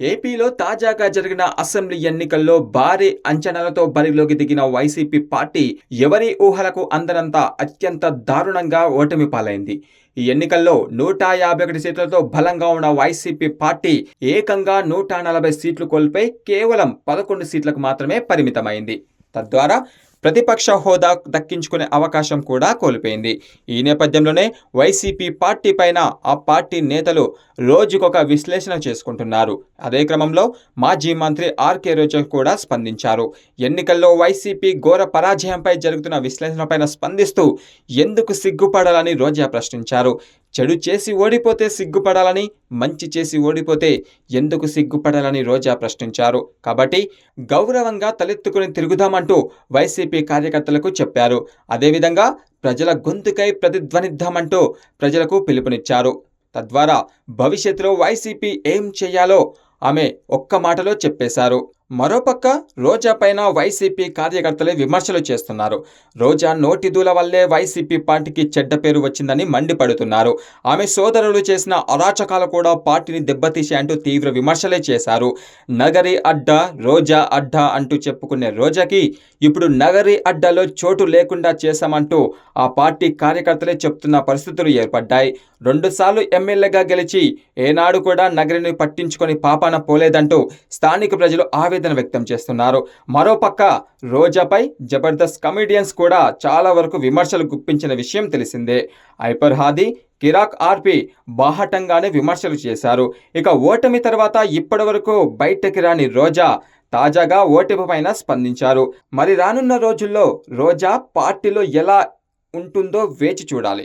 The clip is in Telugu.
ఏపీలో తాజాగా జరిగిన అసెంబ్లీ ఎన్నికల్లో భారీ అంచనాలతో బరిలోకి దిగిన వైసీపీ పార్టీ ఎవరి ఊహలకు అందనంత అత్యంత దారుణంగా ఓటమి పాలైంది. ఈ ఎన్నికల్లో నూట యాభై ఒకటి సీట్లతో బలంగా ఉన్న వైసీపీ పార్టీ ఏకంగా నూట నలభై సీట్లు కోల్పోయి కేవలం పదకొండు సీట్లకు మాత్రమే పరిమితమైంది. తద్వారా ప్రతిపక్ష హోదా దక్కించుకునే అవకాశం కూడా కోల్పోయింది. ఈ నేపథ్యంలోనే వైసీపీ పార్టీ పైన ఆ పార్టీ నేతలు రోజుకొక విశ్లేషణ చేసుకుంటున్నారు. అదే క్రమంలో మాజీ మంత్రి ఆర్కే రోజా కూడా స్పందించారు. ఎన్నికల్లో వైసీపీ ఘోర పరాజయంపై జరుగుతున్న విశ్లేషణపైన స్పందిస్తూ ఎందుకు సిగ్గుపడాలని రోజా ప్రశ్నించారు. చెడు చేసి ఓడిపోతే సిగ్గుపడాలని మంచి చేసి ఓడిపోతే ఎందుకు సిగ్గుపడాలని రోజా ప్రశ్నించారు. కాబట్టి గౌరవంగా తలెత్తుకుని తిరుగుదామంటూ వైసీపీ కార్యకర్తలకు చెప్పారు. అదేవిధంగా ప్రజల గొంతుకై ప్రతిధ్వనిద్దామంటూ ప్రజలకు పిలుపునిచ్చారు. తద్వారా భవిష్యత్తులో వైసీపీ ఏం చేయాలో ఆమె ఒక్క మాటలో చెప్పేశారు. మరోపక్క రోజా పైన వైసీపీ కార్యకర్తలే విమర్శలు చేస్తున్నారు. రోజా నోటిదూల వల్లే వైసీపీ పార్టీకి చెడ్డ పేరు వచ్చిందని మండిపడుతున్నారు. ఆమె సోదరులు చేసిన అరాచకాలు కూడా పార్టీని దెబ్బతీసే అంటూ తీవ్ర విమర్శలే చేశారు. నగరి అడ్డా రోజా అడ్డా అంటూ చెప్పుకునే రోజాకి ఇప్పుడు నగరి అడ్డాలో చోటు లేకుండా చేశామంటూ ఆ పార్టీ కార్యకర్తలే చెప్తున్న పరిస్థితులు ఏర్పడ్డాయి. రెండుసార్లు ఎమ్మెల్యేగా గెలిచి ఏనాడు కూడా నగరిని పట్టించుకొని పాపాన పోలేదంటూ స్థానిక ప్రజలు ఆవేదన ఆవేదన వ్యక్తం చేస్తున్నారు. మరోపక్క రోజాపై జబర్దస్త్ కమెడియన్స్ కూడా చాలా వరకు విమర్శలు గుప్పించిన విషయం తెలిసిందే. ఐపర్ హాదీ కిరాక్ ఆర్పి బాహటంగానే విమర్శలు చేశారు. ఇక ఓటమి తర్వాత ఇప్పటి వరకు బయటకి రాని రోజా తాజాగా ఓటమి పైన స్పందించారు. మరి రానున్న రోజుల్లో రోజా పార్టీలో ఎలా ఉంటుందో వేచి చూడాలి.